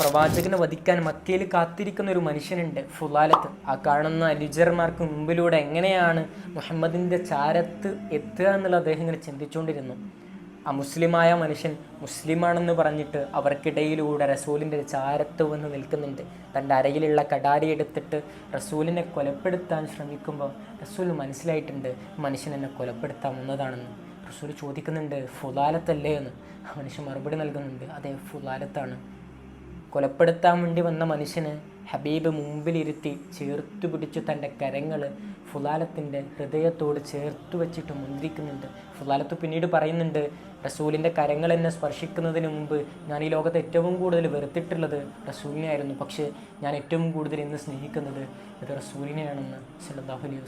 പ്രവാചകനെ വധിക്കാൻ മക്കയിൽ കാത്തിരിക്കുന്ന ഒരു മനുഷ്യനുണ്ട് ഫുലാലത്ത്. ആ കാണുന്ന ലുജർമാർക്ക് മുമ്പിലൂടെ എങ്ങനെയാണ് മുഹമ്മദിന്റെ ചാരത്ത് എത്തുക എന്നുള്ള അദ്ദേഹം ഇങ്ങനെ ചിന്തിച്ചുകൊണ്ടിരുന്നു. ആ മുസ്ലിമായ മനുഷ്യൻ മുസ്ലിമാണെന്ന് പറഞ്ഞിട്ട് അവർക്കിടയിലൂടെ റസൂലിന്റെ ചാരത്ത് വന്ന് നിൽക്കുന്നുണ്ട്. തന്റെ അരയിലുള്ള കടാരി എടുത്തിട്ട് റസൂലിനെ കൊലപ്പെടുത്താൻ ശ്രമിക്കുമ്പോൾ റസൂൽ മനസ്സിലായിട്ടുണ്ട് മനുഷ്യൻ എന്നെ കൊലപ്പെടുത്താൻ വന്നതാണെന്ന് റസൂൽ ചോദിക്കുന്നുണ്ട് ഫുലാലത്തല്ലേ? എന്ന്. മനുഷ്യൻ മറുപടി നൽകുന്നുണ്ട് അതെ ഫുലാലത്താണ്. കൊലപ്പെടുത്താൻ വേണ്ടി വന്ന മനുഷ്യന് ഹബീബ് മുമ്പിലിരുത്തി ചേർത്തു പിടിച്ചു തന്റെ കരങ്ങൾ ഫുലാലത്തിന്റെ ഹൃദയത്തോട് ചേർത്തു വെച്ചിട്ട് മുന്തിരിക്കുന്നുണ്ട്. ഫുലാലത്ത് പിന്നീട് പറയുന്നുണ്ട് റസൂലിന്റെ കരങ്ങൾ എന്നെ സ്പർശിക്കുന്നതിന് മുമ്പ് ഞാൻ ഈ ലോകത്ത് ഏറ്റവും കൂടുതൽ വെറുത്തിട്ടുള്ളത് റസൂലിനെയായിരുന്നു. പക്ഷേ ഞാൻ ഏറ്റവും കൂടുതൽ ഇന്ന് സ്നേഹിക്കുന്നത് ഇത് റസൂലിനെയാണെന്ന് സല്ലല്ലാഹു അലൈഹി